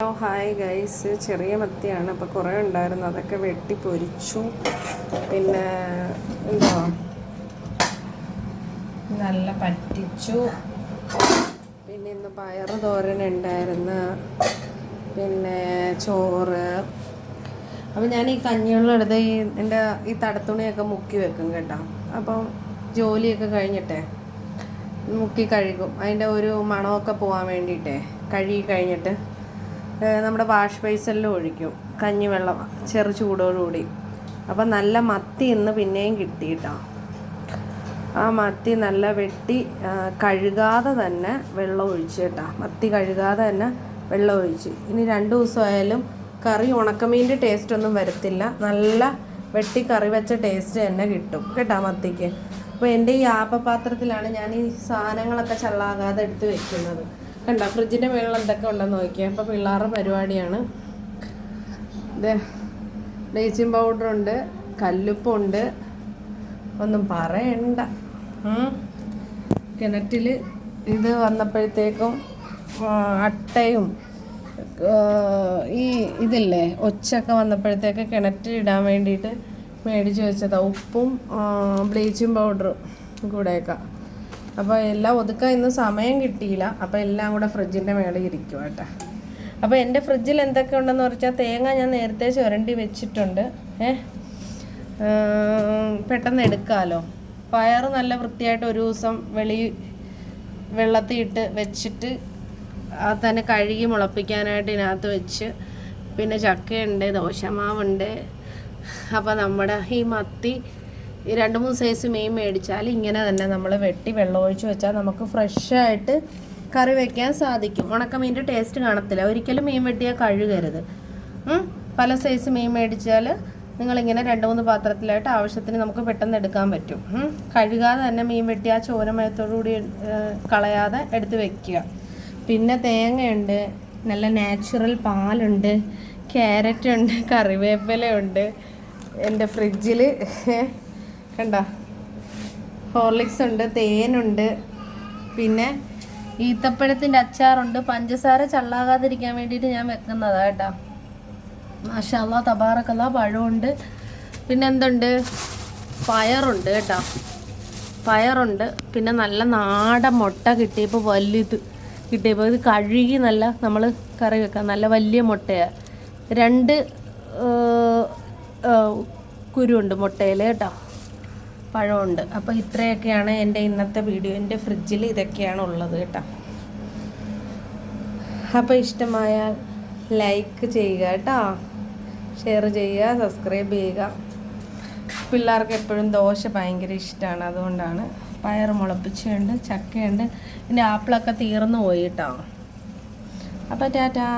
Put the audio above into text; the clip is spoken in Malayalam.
Hello hi guys. ചെറിയ മത്തിയാണ്. അപ്പോൾ കുറേ ഉണ്ടായിരുന്നു. അതൊക്കെ വെട്ടി പൊരിച്ചു. പിന്നെ എന്താ? നല്ല പറ്റിച്ചു. പിന്നെ ഇന്ന് പയറ് തോരൻ ഉണ്ടായിരുന്നു. പിന്നെ ചോറ്. അപ്പോൾ ഞാൻ ഈ കഞ്ഞിവെള്ളം എടുത്ത് ഈ എന്റെ ഈ തടത്തുണിയൊക്കെ മുക്കി വെക്കും കേട്ടോ. അപ്പം ജോലിയൊക്കെ കഴിഞ്ഞിട്ടേ മുക്കി കഴുകും. അതിന്റെ ഒരു മണമൊക്കെ പോകാൻ വേണ്ടിയിട്ടേ. കഴുകി കഴിഞ്ഞിട്ട് നമ്മുടെ വാഷ് ബേസിനിൽ ഒഴിക്കും കഞ്ഞിവെള്ളം ചെറു ചൂടോടുകൂടി. അപ്പം നല്ല മത്തി ഇന്ന് പിന്നെയും കിട്ടിയിട്ടാണ് ആ മത്തി നല്ല വെട്ടി കഴുകാതെ തന്നെ വെള്ളം ഒഴിച്ച് കേട്ടോ മത്തി കഴുകാതെ തന്നെ വെള്ളം ഒഴിച്ച്. ഇനി രണ്ട് ദിവസമായാലും കറി ഉണക്കമീന്റെ ടേസ്റ്റ് ഒന്നും വരത്തില്ല. നല്ല വെട്ടി കറി വെച്ച ടേസ്റ്റ് തന്നെ കിട്ടും. കേട്ടോ മത്തിക്ക്? അപ്പോൾ എന്റെ ഈ ആപ്പപാത്രത്തിലാണ് ഞാൻ ഈ സാധനങ്ങളൊക്കെ ചള്ളാകാതെ എടുത്ത് വെക്കുന്നത്. കണ്ടോ ഫ്രിഡ്ജിന്റെ മുകളിൽ എന്തൊക്കെ ഉണ്ടെന്ന് നോക്കിയാൽ അപ്പോൾ പിള്ളേരുടെ പരിപാടിയാണ്. ബ്ലീച്ചിങ് പൗഡറുണ്ട് കല്ലുപ്പുണ്ട് ഒന്നും പറയണ്ട. കിണറ്റിൽ ഇത് വന്നപ്പോഴത്തേക്കും അട്ടയും ഈ ഇതില്ലേ ഒച്ചൊക്കെ വന്നപ്പോഴത്തേക്ക് കിണറ്റിലിടാൻ വേണ്ടിയിട്ട് മേടിച്ച് വെച്ചതാണ് ഉപ്പും ബ്ലീച്ചിങ് പൗഡറും കൂടെയൊക്കെ. അപ്പോൾ എല്ലാം ഒതുക്കാൻ ഇന്ന് സമയം കിട്ടിയില്ല. അപ്പോൾ എല്ലാം കൂടെ ഫ്രിഡ്ജിന്റെ മേളിൽ ഇരിക്കും കേട്ടോ. അപ്പോൾ എന്റെ ഫ്രിഡ്ജിൽ എന്തൊക്കെ ഉണ്ടെന്ന് പറഞ്ഞാൽ തേങ്ങ ഞാൻ നേരത്തെ ചുരണ്ടി വെച്ചിട്ടുണ്ട്. ഏ? പെട്ടെന്ന് എടുക്കാമല്ലോ പയർ നല്ല വൃത്തിയായിട്ട് ഒരു ദിവസം വെളി വെള്ളത്തിയിട്ട് വെച്ചിട്ട് അത് തന്നെ കഴുകി മുളപ്പിക്കാനായിട്ട് ഇതിനകത്ത് വെച്ച്. പിന്നെ ചക്കയുണ്ട് ദോശമാവുണ്ട്. അപ്പോൾ നമ്മുടെ ഈ മത്തി ഈ രണ്ട് മൂന്ന് സൈസ് മീൻ മേടിച്ചാൽ ഇങ്ങനെ തന്നെ നമ്മൾ വെട്ടി വെള്ളം ഒഴിച്ച് വെച്ചാൽ നമുക്ക് ഫ്രഷായിട്ട് കറി വെക്കാൻ സാധിക്കും. ഉണക്കമീന്റെ ടേസ്റ്റ് കാണത്തില്ല. ഒരിക്കലും മീൻ വെട്ടിയാൽ കഴുകരുത്. പല സൈസ് മീൻ മേടിച്ചാൽ നിങ്ങളിങ്ങനെ രണ്ട് മൂന്ന് പാത്രത്തിലായിട്ട് ആവശ്യത്തിന് നമുക്ക് പെട്ടെന്ന് എടുക്കാൻ പറ്റും. കഴുകാതെ തന്നെ മീൻ വെട്ടി ആ ചോരമയത്തോടുകൂടി കളയാതെ എടുത്ത് വെക്കുക. പിന്നെ തേങ്ങയുണ്ട്. നല്ല നാച്ചുറൽ പാലുണ്ട്. ക്യാരറ്റ് ഉണ്ട് കറിവേപ്പിലയുണ്ട്. എന്റെ ഫ്രിഡ്ജിൽ കണ്ട? ഹോർലിക്സ് ഉണ്ട് തേനുണ്ട് പിന്നെ ഈത്തപ്പഴത്തിന്റെ അച്ചാറുണ്ട്. പഞ്ചസാര ചള്ളാകാതിരിക്കാൻ വേണ്ടിയിട്ട് ഞാൻ വെക്കുന്നതാ കേട്ടോ. മാഷാല്ല തബാറക്കല്ല പഴമുണ്ട്. പിന്നെ എന്തുണ്ട്? പയറുണ്ട് കേട്ടോ. പയറുണ്ട്. പിന്നെ നല്ല നാടൻ മുട്ട കിട്ടിയപ്പോൾ വലുത് കിട്ടിയപ്പോൾ ഇത് കഴുകി നല്ല നമ്മൾ കറി വെക്കാം. നല്ല വലിയ മുട്ടയാണ് രണ്ട് കുരുണ്ട് മുട്ടയിൽ കേട്ടോ. പഴമുണ്ട്. അപ്പോൾ ഇത്രയൊക്കെയാണ് എന്റെ ഇന്നത്തെ വീഡിയോ. എന്റെ ഫ്രിഡ്ജിൽ ഇതൊക്കെയാണ് ഉള്ളത് കേട്ടോ. അപ്പോൾ ഇഷ്ടമായാൽ ലൈക്ക് ചെയ്യുക കേട്ടോ. ഷെയർ ചെയ്യുക സബ്സ്ക്രൈബ് ചെയ്യുക. പിള്ളേർക്ക് എപ്പോഴും ദോശ ഭയങ്കര ഇഷ്ടമാണ്. അതുകൊണ്ടാണ് പയർ മുളപ്പിച്ചുണ്ട് ചക്കയുണ്ട്. പിന്നെ ആപ്പിളൊക്കെ തീർന്നു പോയി കേട്ടോ. അപ്പോൾ ടാറ്റാ.